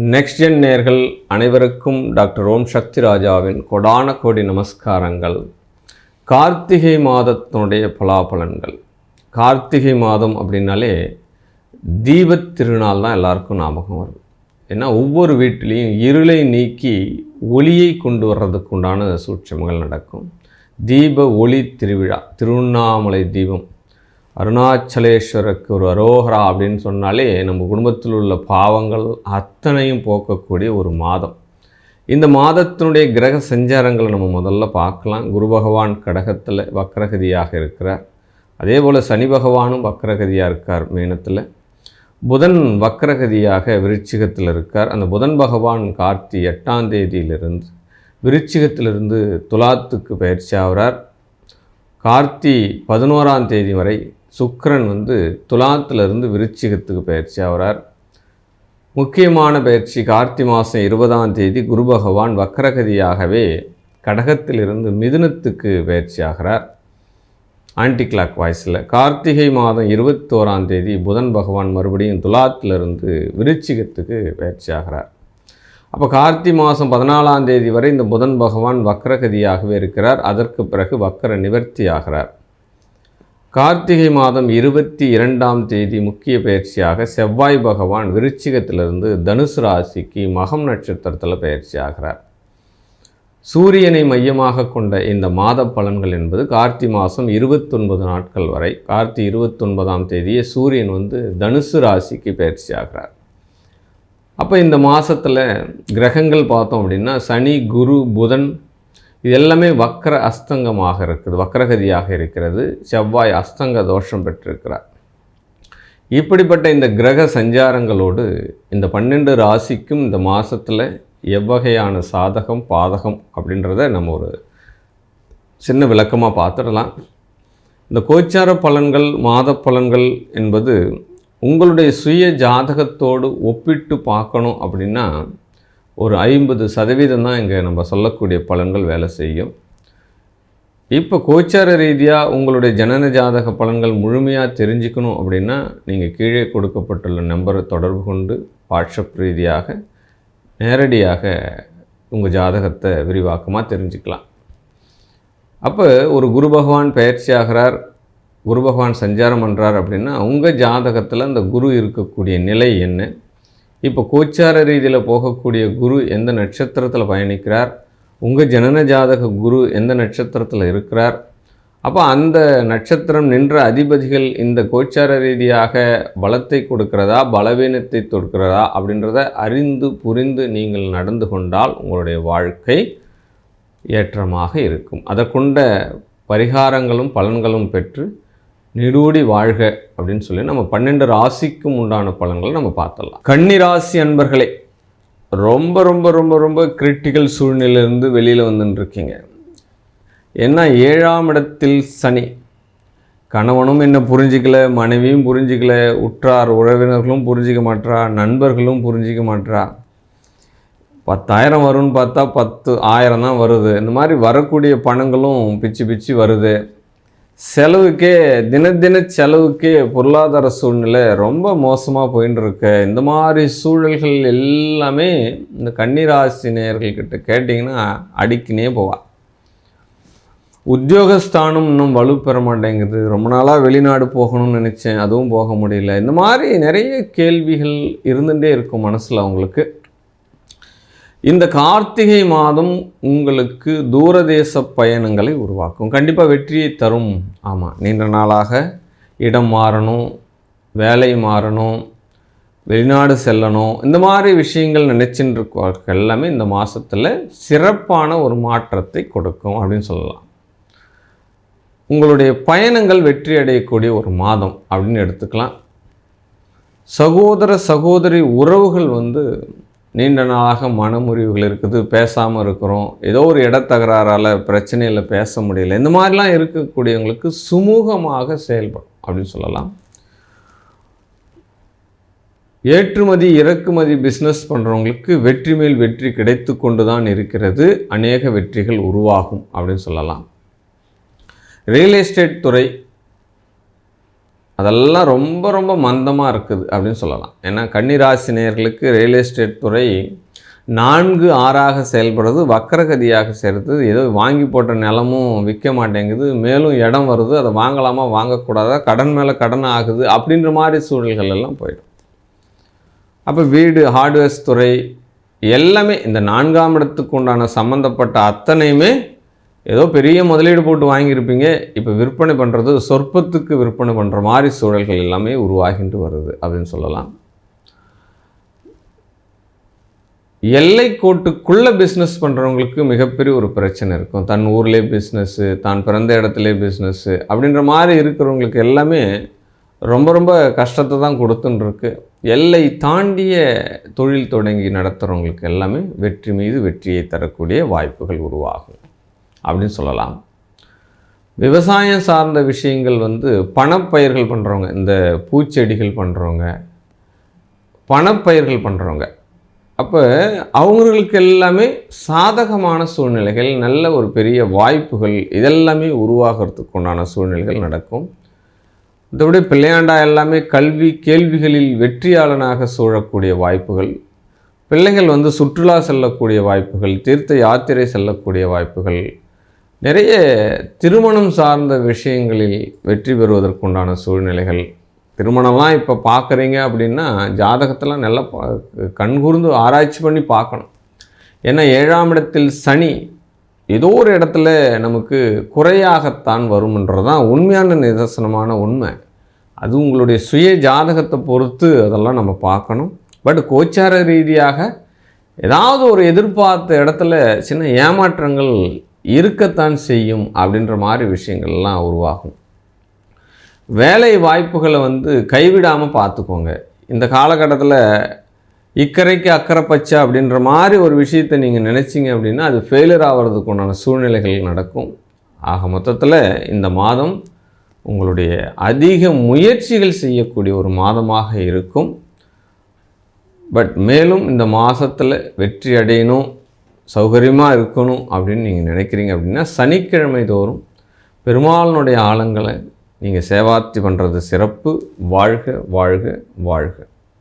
Next gen நேர்கள் அனைவருக்கும் doctor ஓம் சக்தி ராஜாவின் கொடான கோடி நமஸ்காரங்கள். கார்த்திகை மாதத்தினுடைய பலாபலன்கள். கார்த்திகை மாதம் அப்படின்னாலே தீபத் திருநாள் தான் எல்லாருக்கும் ஞாபகம் வரும். ஏன்னா ஒவ்வொரு வீட்டிலையும் இருளை நீக்கி ஒளியை கொண்டு வர்றதுக்கு உண்டான சூட்சமங்கள் நடக்கும். தீப ஒளி திருவிழா திருவண்ணாமலை தீபம். அருணாச்சலேஸ்வருக்கு ஒரு அரோகரா அப்படின்னு சொன்னாலே நம்ம குடும்பத்தில் உள்ள பாவங்கள் அத்தனையும் போக்கக்கூடிய ஒரு மாதம். இந்த மாதத்தினுடைய கிரக சஞ்சாரங்களை நம்ம முதல்ல பார்க்கலாம். குரு பகவான் கடகத்தில் வக்ரகதியாக இருக்கிறார். அதே போல் சனி பகவானும் வக்ரகதியாக இருக்கார் மீனத்தில். புதன் வக்ரகதியாக விருச்சிகத்தில் இருக்கார். அந்த புதன் பகவான் கார்த்தி எட்டாம் தேதியிலிருந்து விருச்சிகத்திலிருந்து துலாத்துக்கு பயிற்சி ஆகிறார் கார்த்தி பதினோராம் தேதி வரை சுக்ரன் வந்து துலாத்திலிருந்து விருச்சிகத்துக்கு பயிற்சி ஆகிறார். முக்கியமான பயிற்சி கார்த்தி மாதம் இருபதாம் தேதி குரு பகவான் வக்ரகதியாகவே கடகத்திலிருந்து மிதுனத்துக்கு பயிற்சி ஆகிறார். ஆன்டி கிளாக் வாய்ஸில் கார்த்திகை மாதம் இருபத்தோராம் தேதி புதன் பகவான் மறுபடியும் துலாத்திலிருந்து விருச்சிகத்துக்கு பயிற்சி ஆகிறார். அப்போ கார்த்தி மாதம் பதினாலாம் தேதி வரை இந்த புதன் பகவான் வக்ரகதியாகவே இருக்கிறார். அதற்கு பிறகு வக்கர நிவர்த்தி ஆகிறார். கார்த்திகை மாதம் இருபத்தி இரண்டாம் தேதி முக்கிய பயிற்சியாக செவ்வாய் பகவான் விருச்சிகத்திலிருந்து தனுசு ராசிக்கு மகம் நட்சத்திரத்தில் பயிற்சி ஆகிறார். சூரியனை மையமாக கொண்ட இந்த மாத பலன்கள் என்பது கார்த்தி மாதம் இருபத்தொன்பது நாட்கள் வரை கார்த்தி இருபத்தொன்பதாம் தேதியே சூரியன் வந்து தனுசு ராசிக்கு பயிற்சி ஆகிறார். அப்போ இந்த மாதத்தில் கிரகங்கள் பார்த்தோம் அப்படின்னா சனி குரு புதன் இது எல்லாமே வக்கர அஸ்தங்கமாக இருக்குது வக்கரகதியாக இருக்கிறது. செவ்வாய் அஸ்தங்க தோஷம் பெற்றிருக்கிறார். இப்படிப்பட்ட இந்த கிரக சஞ்சாரங்களோடு இந்த பன்னெண்டு ராசிக்கும் இந்த மாதத்தில் எவ்வகையான சாதகம் பாதகம் அப்படின்றத நம்ம ஒரு சின்ன விளக்கமாக பார்த்துடலாம். இந்த கோச்சார பலன்கள் மாத பலன்கள் என்பது உங்களுடைய சுய ஜாதகத்தோடு ஒப்பிட்டு பார்க்கணும் அப்படின்னா ஒரு ஐம்பது சதவீதம் தான் இங்கே நம்ம சொல்லக்கூடிய பலன்கள் வேலை செய்யும். இப்போ கோச்சார ரீதியாக உங்களுடைய ஜனன ஜாதக பலன்கள் முழுமையாக தெரிஞ்சுக்கணும் அப்படின்னா நீங்கள் கீழே கொடுக்கப்பட்டுள்ள நம்பரை தொடர்பு கொண்டு வாட்ஸ்அப் ரீதியாக நேரடியாக உங்கள் ஜாதகத்தை விரிவாக்கமாக தெரிஞ்சுக்கலாம். அப்போ ஒரு குரு பகவான் பயிற்சி ஆகிறார் குரு பகவான் சஞ்சாரம் பண்ணுறார் அப்படின்னா உங்கள் ஜாதகத்தில் அந்த குரு இருக்கக்கூடிய நிலை என்ன? இப்போ கோச்சார ரீதியில் போகக்கூடிய குரு எந்த நட்சத்திரத்தில் பயணிக்கிறார்? உங்கள் ஜனன ஜாதக குரு எந்த நட்சத்திரத்தில் இருக்கிறார்? அப்போ அந்த நட்சத்திரம் நின்ற அதிபதிகள் இந்த கோச்சார ரீதியாக பலத்தை கொடுக்கிறதா பலவீனத்தை தொடுக்கிறதா அப்படின்றத அறிந்து புரிந்து நீங்கள் நடந்து கொண்டால் உங்களுடைய வாழ்க்கை ஏற்றமாக இருக்கும். அதற்குண்ட பரிகாரங்களும் பலன்களும் பெற்று நிடூடி வாழ்க அப்படின்னு சொல்லி நம்ம பன்னெண்டு ராசிக்கும் உண்டான பலன்களை நம்ம பார்த்துடலாம். கன்னி ராசி அன்பர்களே ரொம்ப ரொம்ப ரொம்ப ரொம்ப கிரிட்டிக்கல் சூழ்நிலையிலேருந்து வெளியில் வந்துட்டுருக்கீங்க. ஏன்னா ஏழாம் இடத்தில் சனி கணவனும் என்ன புரிஞ்சிக்கல மனைவியும் புரிஞ்சிக்கல உற்றார் உறவினர்களும் புரிஞ்சிக்க மாட்றா நண்பர்களும் புரிஞ்சிக்க மாட்றா. பத்தாயிரம் வரும்னு பார்த்தா பத்து ஆயிரம் தான் வருது. இந்த மாதிரி வரக்கூடிய பணங்களும் பிச்சு பிச்சு வருது. செலவுக்கே தின தின செலவுக்கே பொருளாதார சூழ்நிலை ரொம்ப மோசமாக போயின்னு இருக்கு இந்த மாதிரி சூழல்கள் எல்லாமே இந்த கன்னிராசி நேயர்கள்கிட்ட கேட்டிங்கன்னா அடிக்கினே போவா. உத்தியோகஸ்தானம் இன்னும் வலுப்பெற மாட்டேங்குது. ரொம்ப நாளாக வெளிநாடு போகணும்னு நினச்சேன். அதுவும் போக முடியல. இந்த மாதிரி நிறைய கேள்விகள் இருந்துகிட்டே இருக்கும் மனசில் அவங்களுக்கு. இந்த கார்த்திகை மாதம் உங்களுக்கு தூரதேச பயணங்களை உருவாக்கும். கண்டிப்பாக வெற்றியை தரும். ஆமாம் நீண்ட நாளாக இடம் மாறணும் வேலை மாறணும் வெளிநாடு செல்லணும் இந்த மாதிரி விஷயங்கள் நினச்சின்னு இருக்கவர்கள் எல்லாமே இந்த மாதத்தில் சிறப்பான ஒரு மாற்றத்தை கொடுக்கும் அப்படின்னு சொல்லலாம். உங்களுடைய பயணங்கள் வெற்றி அடையக்கூடிய ஒரு மாதம் அப்படின்னு எடுத்துக்கலாம். சகோதர சகோதரி உறவுகள் வந்து நீண்ட நாளாக மனமுறிவுகள் இருக்குது பேசாமல் இருக்கிறோம். ஏதோ ஒரு இடத்தகராறால் பிரச்சனையில் பேச முடியல. இந்த மாதிரிலாம் இருக்கக்கூடியவங்களுக்கு சுமூகமாக செயல்படும் அப்படின்னு சொல்லலாம். ஏற்றுமதி இறக்குமதி பிஸ்னஸ் பண்ணுறவங்களுக்கு வெற்றி மேல் வெற்றி கிடைத்து கொண்டு தான் இருக்கிறது. அநேக வெற்றிகள் உருவாகும் அப்படின்னு சொல்லலாம். ரியல் எஸ்டேட் துறை அதெல்லாம் ரொம்ப ரொம்ப மந்தமாக இருக்குது அப்படின்னு சொல்லலாம். ஏன்னா கன்னிராசி நேர்களுக்கு ரியல் எஸ்டேட் துறை நான்கு ஆறாக செயல்படுறது வக்கரகதியாக சேர்த்து ஏதோ வாங்கி போட்ட நிலமும் விற்க மாட்டேங்குது. மேலும் இடம் வருது அதை வாங்கலாமா வாங்கக்கூடாதா கடன் மேலே கடன் ஆகுது அப்படின்ற மாதிரி சூழல்கள் எல்லாம் போயிடும். அப்போ வீடு ஹார்ட்வேர்ஸ் துறை எல்லாமே இந்த நான்காம் இடத்துக்கு உண்டான சம்மந்தப்பட்ட அத்தனையுமே ஏதோ பெரிய முதலீடு போட்டு வாங்கியிருப்பீங்க. இப்போ விற்பனை பண்ணுறது சொற்பத்துக்கு விற்பனை பண்ணுற மாதிரி சூழல்கள் எல்லாமே உருவாகிட்டு வருது அப்படின்னு சொல்லலாம். எல்லை கோட்டுக்குள்ளே பிஸ்னஸ் பண்ணுறவங்களுக்கு மிகப்பெரிய ஒரு பிரச்சனை இருக்கும். தன் ஊர்லேயே பிஸ்னஸ்ஸு தான் பிறந்த இடத்துல பிஸ்னஸ்ஸு அப்படின்ற மாதிரி இருக்கிறவங்களுக்கு எல்லாமே ரொம்ப ரொம்ப கஷ்டத்தை தான் கொடுத்துன்ட்ருக்கு எல்லை தாண்டிய தொழில் தொடங்கி நடத்துகிறவங்களுக்கு எல்லாமே வெற்றி மீது வெற்றியை தரக்கூடிய வாய்ப்புகள் உருவாகும். அப்படின்னு சொல்லலாம். விவசாயம் சார்ந்த விஷயங்கள் வந்து பணப்பயிர்கள் பண்ணுறவங்க இந்த பூச்செடிகள் பண்ணுறவங்க பணப்பயிர்கள் பண்ணுறவங்க அப்போ அவங்களுக்கு எல்லாமே சாதகமான சூழ்நிலைகள் நல்ல ஒரு பெரிய வாய்ப்புகள் இதெல்லாமே உருவாகிறதுக்கு உண்டான சூழ்நிலைகள் நடக்கும். மற்றபடி பிள்ளையாண்டா எல்லாமே கல்வி கேள்விகளில் வெற்றியாளனாக சூழக்கூடிய வாய்ப்புகள் பிள்ளைகள் வந்து சுற்றுலா செல்லக்கூடிய வாய்ப்புகள் தீர்த்த யாத்திரை செல்லக்கூடிய வாய்ப்புகள் நிறைய திருமணம் சார்ந்த விஷயங்களில் வெற்றி பெறுவதற்குண்டான சூழ்நிலைகள். திருமணம்லாம் இப்போ பார்க்குறீங்க அப்படின்னா ஜாதகத்தெல்லாம் நல்லா கண்கூர்ந்து ஆராய்ச்சி பண்ணி பார்க்கணும். ஏன்னா ஏழாம் இடத்தில் சனி ஏதோ ஒரு இடத்துல நமக்கு குறையாகத்தான் வரும்ன்றது தான் உண்மையான நிதர்சனமான உண்மை. அது உங்களுடைய சுய ஜாதகத்தை பொறுத்து அதெல்லாம் நம்ம பார்க்கணும். பட் கோச்சார ரீதியாக ஏதாவது ஒரு எதிர்பார்த்த இடத்துல சின்ன ஏமாற்றங்கள் இருக்கத்தான் செய்யும் அப்படின்ற மாதிரி விஷயங்கள்லாம் உருவாகும். வேலை வாய்ப்புகளை வந்து கைவிடாமல் பார்த்துக்கோங்க. இந்த காலகட்டத்தில் இக்கரைக்கு அக்கறை பச்சை அப்படின்ற மாதிரி ஒரு விஷயத்தை நீங்கள் நினச்சிங்க அப்படின்னா அது ஃபெயிலியர் ஆகிறதுக்கு உண்டான சூழ்நிலைகள் நடக்கும். ஆக மொத்தத்தில் இந்த மாதம் உங்களுடைய அதிக முயற்சிகள் செய்யக்கூடிய ஒரு மாதமாக இருக்கும். பட் மேலும் இந்த மாதத்தில் வெற்றி அடையணும். சௌகரியமாக இருக்கணும் அப்படின்னு நீங்கள் நினைக்கிறீங்க அப்படின்னா சனிக்கிழமை தோறும் பெருமாளனுடைய ஆழங்களை நீங்கள் சேவாத்தி பண்ணுறது சிறப்பு. வாழ்க வாழ்க வாழ்க.